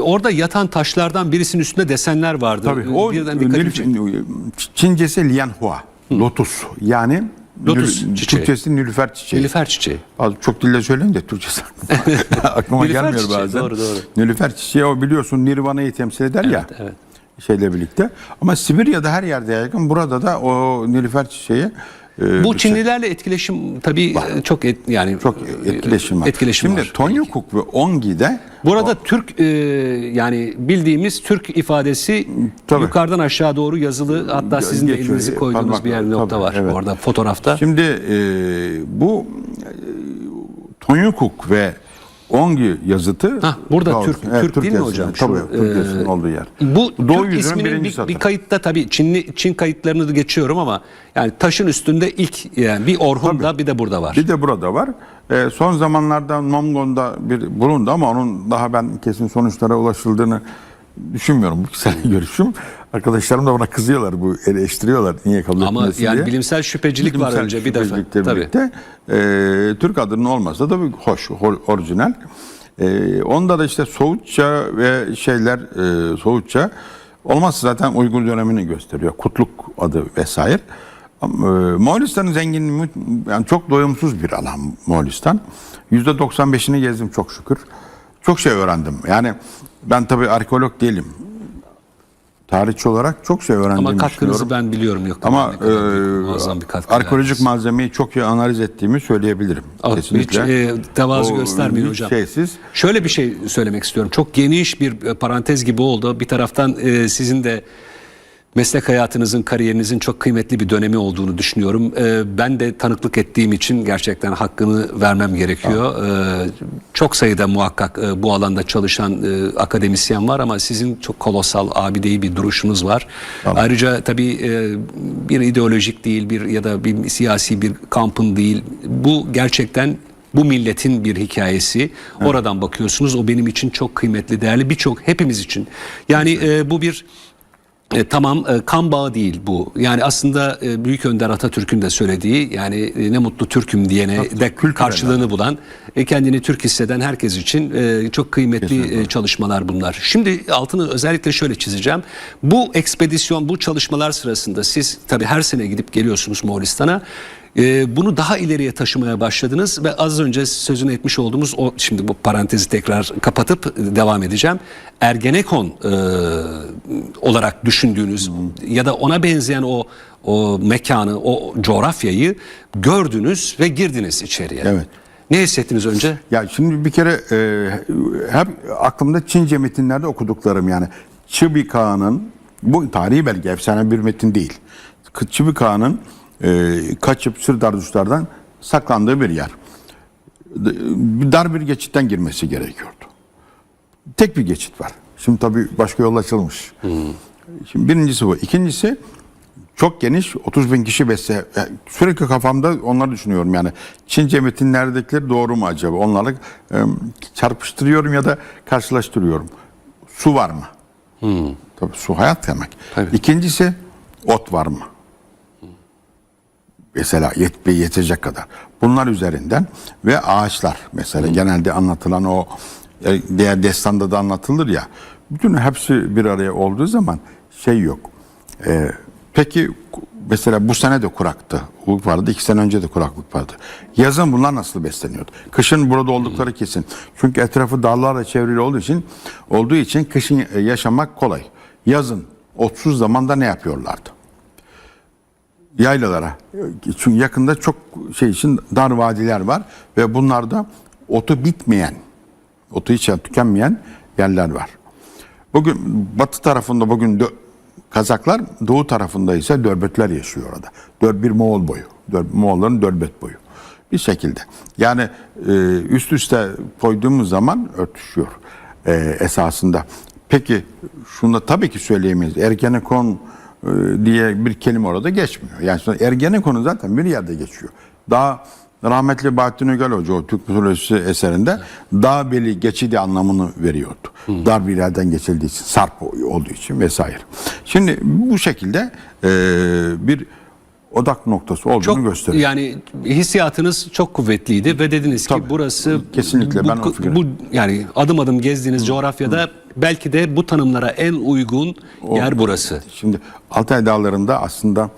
orada yatan taşlardan birisinin üstünde desenler vardı. Tabii o Birden çekti. Nilüfer- Çincesi Lianhua, lotus. Yani Lotus nil- çiçeği. Türkçesi Nilüfer çiçeği. Nilüfer çiçeği. Az çok dille söyleyeyim de Türkçesi aklıma, Nilüfer gelmiyor çiçeği, bazen. doğru, doğru. Nilüfer çiçeği o biliyorsun Nirvana'yı temsil eder ya. evet. Şeyle birlikte. Ama Sibirya'da her yerde yaygın. Burada da o Nilüfer çiçeği Bu Çinlilerle etkileşim tabii e, çok et, yani çok etkileşim var. Etkileşim Şimdi var. Tonyukuk ve Ongi'de Burada Türk e, yani bildiğimiz Türk ifadesi Tabii. yukarıdan aşağı doğru yazılı hatta sizin de geçiyor. elinizi koyduğunuz Parmak- bir yer nokta tabii, var evet. orada fotoğrafta. Şimdi e, bu e, Tonyukuk ve Ongi yazıtı Hah, burada Doğru. Türk- Türk değil mi hocam? Tabii Şu, Türk e, olduğu yer. Bu Doğu Türk isminin bir, satırı. bir kayıtta tabii Çinli Çin kayıtlarını da geçiyorum ama yani taşın üstünde ilk yani bir Orhun da bir de burada var. Bir de burada var. E, son zamanlarda Mongon'da bir bulundu ama onun daha ben kesin sonuçlara ulaşıldığını düşünmüyorum. Bu kişisel görüşüm. Arkadaşlarım da bana kızıyorlar bu eleştiriyorlar niye kabul Ama etmiyorsun yani diye. bilimsel şüphecilik var Bilimsel önce bir defa. Tabii. birlikte, e, Türk adının olmasa da hoş, orijinal. E, onda da işte Soğutça ve şeyler e, Soğutça olmazsa zaten Uygur dönemini gösteriyor. Kutluk adı vesaire. E, Moğolistan'ın zenginliği mü- yani çok doyumsuz bir alan Moğolistan. %95'ini gezdim çok şükür. Çok şey öğrendim. Yani ben tabii arkeolog değilim. Tarihçi olarak çok şey öğrendiğimi Ama katkınızı ben biliyorum yok. Ama muazzam bir katkı e, arkeolojik verdiniz. malzemeyi çok iyi analiz ettiğimi söyleyebilirim. Kesinlikle. Hiç e, tevazu O, göstermeyin hocam. Şeysiz. Şöyle bir şey söylemek istiyorum. Çok geniş bir e, parantez gibi oldu. Bir taraftan e, sizin de meslek hayatınızın, kariyerinizin çok kıymetli bir dönemi olduğunu düşünüyorum. E, ben de tanıklık ettiğim için gerçekten hakkını vermem gerekiyor. E, çok sayıda muhakkak e, bu alanda çalışan e, akademisyen var ama sizin çok kolosal abideyi bir duruşunuz var. Ayrıca tabii e, bir ideolojik değil bir ya da bir siyasi bir kampın değil. Bu gerçekten bu milletin bir hikayesi. Oradan bakıyorsunuz. O benim için çok kıymetli, değerli. Birçok hepimiz için. Yani e, bu bir e, tamam e, kan bağı değil bu. Yani aslında e, Büyük Önder Atatürk'ün de söylediği yani e, ne mutlu Türk'üm diyene de karşılığını bulan, e, kendini Türk hisseden herkes için e, çok kıymetli e, çalışmalar bunlar. Şimdi altını özellikle şöyle çizeceğim. Bu ekspedisyon, bu çalışmalar sırasında siz tabii her sene gidip geliyorsunuz Moğolistan'a. E, bunu daha ileriye taşımaya başladınız ve az önce sözünü etmiş olduğumuz o şimdi bu parantezi tekrar kapatıp devam edeceğim. Ergenekon e, olarak düşündüğünüz ya da ona benzeyen o o mekanı, o coğrafyayı gördünüz ve girdiniz içeriye. Evet. Ne hissettiniz önce? Ya şimdi bir kere e, hep aklımda Çince metinlerde okuduklarım yani Çıbi Kağan'ın bu tarihi belge efsane bir metin değil. Çıbi Kağan'ın e, kaçıp Sırdarduşlardan saklandığı bir yer. Dar bir geçitten girmesi gerekiyordu. Tek bir geçit var. Şimdi tabii başka yol açılmış. Şimdi birincisi bu. İkincisi çok geniş 30 bin kişi besle. Yani Sürekli kafamda onları düşünüyorum yani. Çince metinlerdekileri doğru mu acaba? Onlarla e, çarpıştırıyorum ya da karşılaştırıyorum. Su var mı? Tabii su hayat demek. Tabii. İkincisi ot var mı? Mesela yet, yetecek kadar. Bunlar üzerinden ve ağaçlar mesela genelde anlatılan o e, diğer destanda da anlatılır ya. Bütün hepsi bir araya olduğu zaman şey yok. Ee, peki mesela bu sene de kuraktı. Kuraklık vardı. iki sene önce de kuraklık vardı. Yazın bunlar nasıl besleniyordu? Kışın burada oldukları kesin. Çünkü etrafı dağlarla çevrili olduğu için olduğu için kışın e, yaşamak kolay. Yazın otsuz zamanda ne yapıyorlardı? Yaylalara. Çünkü yakında çok şey için dar vadiler var ve bunlarda otu bitmeyen, otu hiç tükenmeyen yerler var. Bugün batı tarafında bugün Kazaklar, doğu tarafında ise Dörbetler yaşıyor orada. Dör, bir Moğol boyu. Dör, Moğolların Dörbet boyu. Bir şekilde. Yani e, üst üste koyduğumuz zaman örtüşüyor e, esasında. Peki şunu da tabii ki söyleyemeyiz. Ergenekon diye bir kelime orada geçmiyor. Yani sonra Ergenekon zaten bir yerde geçiyor. Daha rahmetli Bahattin Ögel Hoca o Türk mitolojisi eserinde dağ beli geçidi anlamını veriyordu. Dar bir yerden geçildiği için, sarp olduğu için vesaire. Şimdi bu şekilde e, bir odak noktası olduğunu Çok gösteriyor. yani hissiyatınız çok kuvvetliydi ve dediniz ki Tabii. burası Kesinlikle, bu, ben bu yani adım adım gezdiğiniz coğrafyada belki de bu tanımlara en uygun yer burası. Şimdi Altay Dağları'nda aslında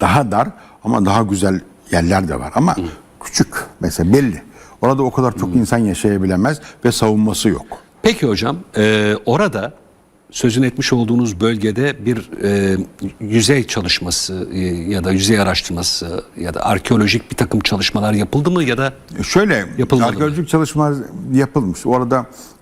daha dar ama daha güzel yerler de var. Ama küçük mesela belli. Orada o kadar çok insan yaşayabilemez ve savunması yok. Peki hocam, e, orada sözünü etmiş olduğunuz bölgede bir e, yüzey çalışması e, ya da yüzey araştırması ya da arkeolojik bir takım çalışmalar yapıldı mı ya da Şöyle Yapılmalı mı? arkeolojik çalışmalar yapılmış. Orada e,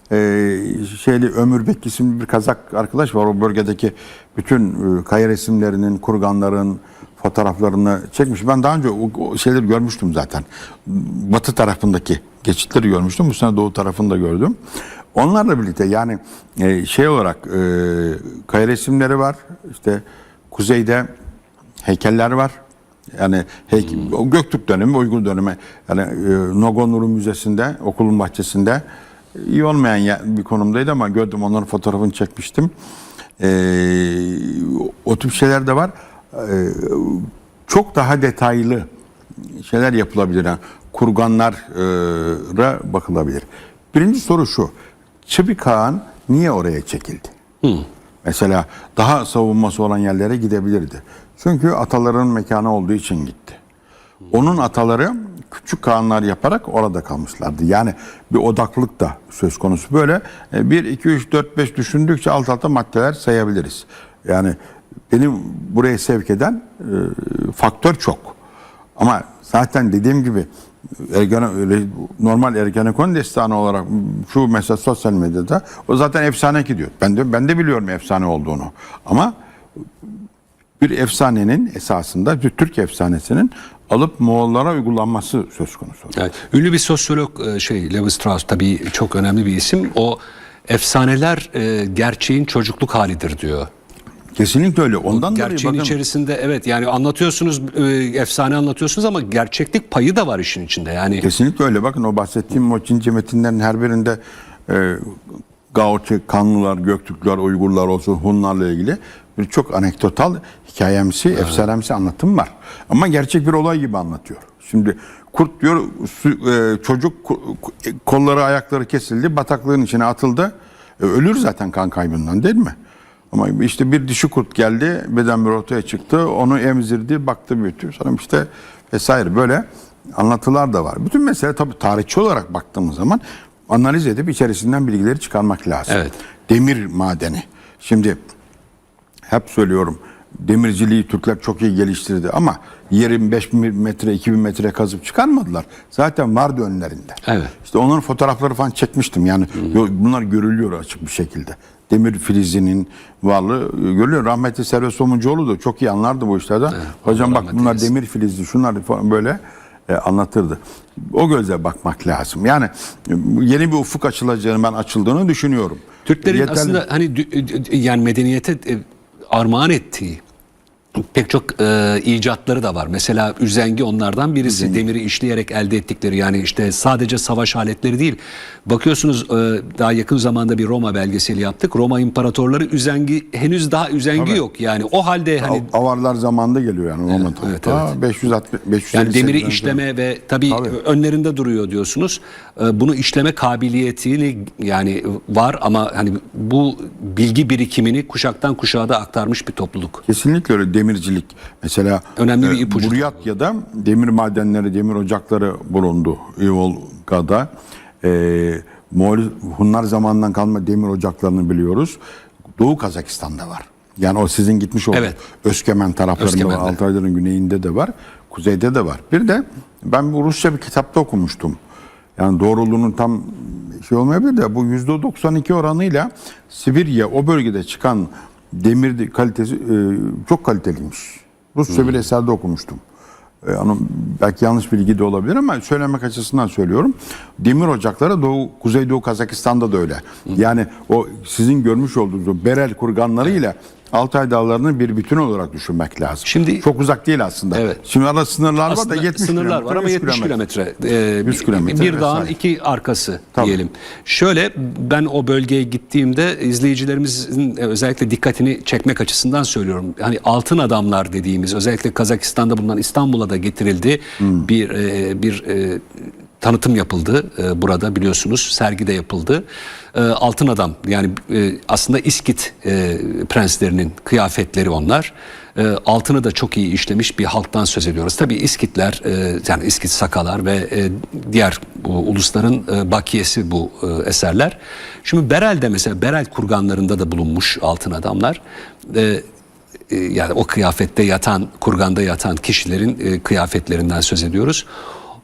şeyli Ömür Bek isimli bir Kazak arkadaş var. O bölgedeki bütün e, kaya resimlerinin, kurganların fotoğraflarını çekmiş. Ben daha önce o, şeyleri görmüştüm zaten. Batı tarafındaki geçitleri görmüştüm. Bu sene doğu tarafında gördüm. Onlarla birlikte yani e, şey olarak e, kaya resimleri var. İşte kuzeyde heykeller var. Yani heykel, o Göktürk dönemi, Uygur dönemi. Yani Nogonuru Müzesi'nde, okulun bahçesinde iyi olmayan bir konumdaydı ama gördüm onların fotoğrafını çekmiştim. E, o tip şeyler de var. E, çok daha detaylı şeyler yapılabilir. Yani kurganlara bakılabilir. Birinci soru şu. Çıbı Kağan niye oraya çekildi? Mesela daha savunması olan yerlere gidebilirdi. Çünkü ataların mekanı olduğu için gitti. Onun ataları küçük kağanlar yaparak orada kalmışlardı. Yani bir odaklılık da söz konusu. Böyle 1, 2, 3, 4, 5 düşündükçe alt alta maddeler sayabiliriz. Yani benim buraya sevk eden e, faktör çok. Ama zaten dediğim gibi Ergene, normal Ergenekon destanı olarak şu mesela sosyal medyada o zaten efsane gidiyor. Ben de ben de biliyorum efsane olduğunu. Ama bir efsanenin esasında bir Türk efsanesinin alıp Moğollara uygulanması söz konusu. Evet. Ünlü bir sosyolog e, şey Levi Strauss tabii çok önemli bir isim. O efsaneler e, gerçeğin çocukluk halidir diyor. Kesinlikle öyle. Ondan dolayı Gerçeğin bakın içerisinde evet yani anlatıyorsunuz e, efsane anlatıyorsunuz ama gerçeklik payı da var işin içinde. Yani kesinlikle öyle. Bakın o bahsettiğim o Çince metinlerin her birinde e, Gaoçi, Kanlılar, Göktürkler, Uygurlar olsun Hunlarla ilgili çok anekdotal, hikayemsi, efsanemsi anlatım var. Ama gerçek bir olay gibi anlatıyor. Şimdi kurt diyor su- e, çocuk ku- e, kolları ayakları kesildi, bataklığın içine atıldı. E, ölür zaten kan kaybından değil mi? Ama işte bir dişi kurt geldi, beden bir ortaya çıktı, onu emzirdi, baktı büyüttü. Sonra işte vesaire böyle anlatılar da var. Bütün mesele tabii tarihçi olarak baktığımız zaman analiz edip içerisinden bilgileri çıkarmak lazım. Evet. Demir madeni. Şimdi hep söylüyorum demirciliği Türkler çok iyi geliştirdi ama 25 metre 2000 metre kazıp çıkarmadılar. Zaten vardı önlerinde. Evet. İşte onların fotoğrafları falan çekmiştim. Yani yo- bunlar görülüyor açık bir şekilde. Demir filizinin varlığı e, görülüyor. Rahmetli Servet Somuncuoğlu da çok iyi anlardı bu işlerden. Hocam Allah bak bunlar eylesin. demir filizli şunlar falan böyle e, anlatırdı. O gözle bakmak lazım. Yani e, yeni bir ufuk açılacağını ben açıldığını düşünüyorum. Türklerin Yeterli. aslında hani yani medeniyete e, armağan ettiği pek çok e, icatları da var. Mesela üzengi onlardan birisi. Demiri işleyerek elde ettikleri yani işte sadece savaş aletleri değil. Bakıyorsunuz e, daha yakın zamanda bir Roma belgeseli yaptık. Roma imparatorları üzengi henüz daha üzengi yok. Yani o halde hani Av- Avarlar zamanında geliyor yani Roma evet, tarafı. 560 550 Yani demiri işleme ve tabii, Tabii. önlerinde duruyor diyorsunuz. Ee, Bunu işleme kabiliyetini yani var ama hani bu bilgi birikimini kuşaktan kuşağa da aktarmış bir topluluk. Kesinlikle öyle demircilik. Mesela Önemli bir ipucu. Buryatya'da demir madenleri, demir ocakları bulundu. Ivolga'da. Ee, Moğol, Hunlar zamanından kalma demir ocaklarını biliyoruz. Doğu Kazakistan'da var. Yani o sizin gitmiş olduğunuz Evet. Özkemen taraflarında var. Altayların güneyinde de var. Kuzeyde de var. Bir de ben bu Rusça bir kitapta okumuştum. Yani doğruluğunun tam şey olmayabilir de bu %92 oranıyla Sibirya o bölgede çıkan demir kalitesi e, çok kaliteliymiş. Rusça bir eserde okumuştum. E, onu belki yanlış bilgi de olabilir ama söylemek açısından söylüyorum. Demir ocakları Doğu, Kuzeydoğu Kazakistan'da da öyle. Yani o sizin görmüş olduğunuz o Berel kurganlarıyla Altay Dağları'nı bir bütün olarak düşünmek lazım. Şimdi- çok uzak değil aslında. Evet. Şimdi arada sınırlar var da Aslında 70 sınırlar var ama 100 70 kilometre. Ee, 100 kilometre bir dağın vesaire. iki arkası Tabii. diyelim. Şöyle ben o bölgeye gittiğimde izleyicilerimizin e, özellikle dikkatini çekmek açısından söylüyorum. Hani altın adamlar dediğimiz özellikle Kazakistan'da bulunan İstanbul'a da getirildi. Hmm. Bir e, bir e, tanıtım yapıldı e, burada biliyorsunuz sergide yapıldı. E, Altın Adam yani e, aslında İskit e, prenslerinin kıyafetleri onlar. E, altını da çok iyi işlemiş bir halktan söz ediyoruz. Tabii İskitler e, yani İskit Sakalar ve e, diğer bu, ulusların e, bakiyesi bu e, eserler. Şimdi Berel'de mesela Berel kurganlarında da bulunmuş altın adamlar. E, e, yani o kıyafette yatan, kurganda yatan kişilerin e, kıyafetlerinden söz ediyoruz.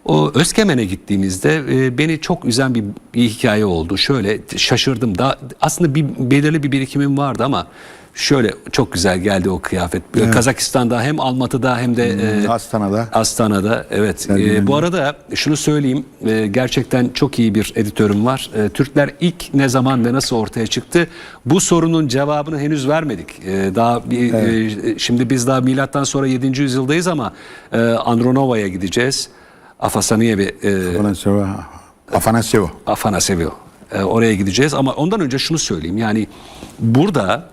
O Özkemen'e gittiğimizde e, beni çok üzen bir, bir hikaye oldu. Şöyle şaşırdım. Da aslında bir belirli bir birikimim vardı ama şöyle çok güzel geldi o kıyafet. Kazakistan'da hem Almatı'da hem de e, Astana'da. Astana'da evet. Ee, bu arada şunu söyleyeyim. e, gerçekten çok iyi bir editörüm var. E, Türkler ilk ne zaman ve nasıl ortaya çıktı? Bu sorunun cevabını henüz vermedik. E, daha bir, e, şimdi biz daha milattan sonra 7. yüzyıldayız ama e, Andronova'ya gideceğiz. Afasaniyev'i e, Afanasyevo. Afanasyevo. E, oraya gideceğiz ama ondan önce şunu söyleyeyim. Yani burada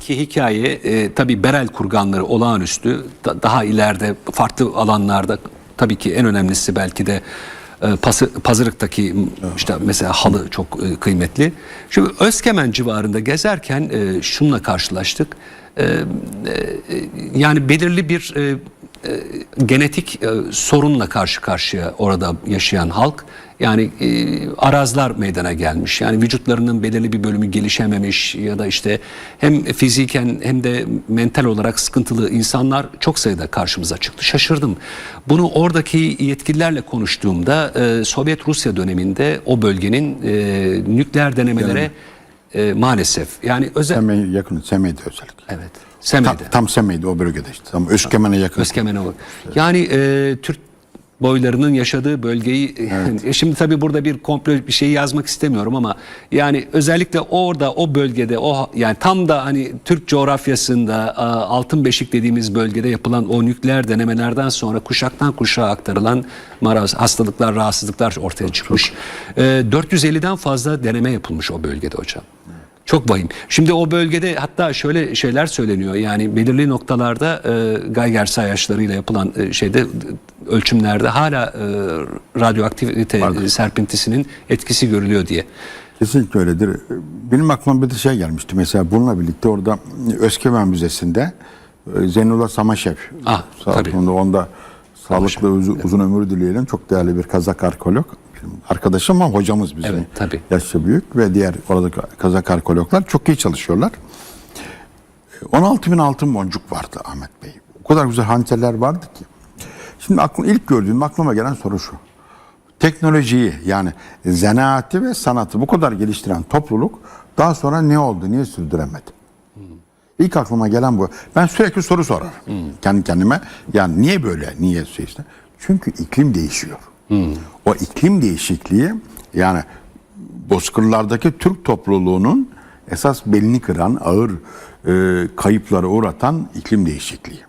ki hikaye e, tabii Berel kurganları olağanüstü da- daha ileride farklı alanlarda tabii ki en önemlisi belki de e, Pası, Pazırık'taki işte mesela halı çok e, kıymetli. Şimdi Özkemen civarında gezerken e, şununla karşılaştık. E, e, yani belirli bir e, e, genetik e, sorunla karşı karşıya orada yaşayan halk. Yani e, arazlar meydana gelmiş. Yani vücutlarının belirli bir bölümü gelişememiş ya da işte hem fiziken hem de mental olarak sıkıntılı insanlar çok sayıda karşımıza çıktı. Şaşırdım. Bunu oradaki yetkililerle konuştuğumda e, Sovyet Rusya döneminde o bölgenin e, nükleer denemelere e, maalesef yani özel Semey yakın. Semey'de özellikle. evet Tam, Semey'de. tam Semey'de o bölgede işte. Tam Özkemen'e yakın. Özkemen'e var. Yani e, Türk boylarının yaşadığı bölgeyi e, şimdi tabii burada bir komplo bir şey yazmak istemiyorum ama yani özellikle orada o bölgede o yani tam da hani Türk coğrafyasında altın beşik dediğimiz bölgede yapılan o nükleer denemelerden sonra kuşaktan kuşağa aktarılan maraz hastalıklar rahatsızlıklar ortaya çıkmış. E, 450'den fazla deneme yapılmış o bölgede hocam. Çok vahim. Şimdi o bölgede hatta şöyle şeyler söyleniyor. Yani belirli noktalarda e, Geiger sayaçlarıyla yapılan e, şeyde ölçümlerde hala e, radyoaktivite e, serpintisinin etkisi görülüyor diye. Kesinlikle öyledir. Benim aklıma bir de şey gelmişti. Mesela bununla birlikte orada Özkemen Müzesi'nde e, Zeynullah Samaşev. Ah, tabii. onda sağlıklı uzun, uzun ömür dileyelim. Çok değerli bir Kazak arkeolog. Arkadaşım ama hocamız bizim. Evet, tabii. Yaşça büyük ve diğer oradaki Kazak arkeologlar çok iyi çalışıyorlar. 16 bin altın boncuk vardı Ahmet Bey. O kadar güzel hançerler vardı ki. Şimdi aklım, ilk gördüğüm aklıma gelen soru şu. Teknolojiyi yani zanaati ve sanatı bu kadar geliştiren topluluk daha sonra ne oldu, niye sürdüremedi? İlk aklıma gelen bu. Ben sürekli soru sorarım kendi kendime. Yani niye böyle, niye şey işte? Çünkü iklim değişiyor. O iklim değişikliği yani bozkırlardaki Türk topluluğunun esas belini kıran, ağır e, kayıplara uğratan iklim değişikliği.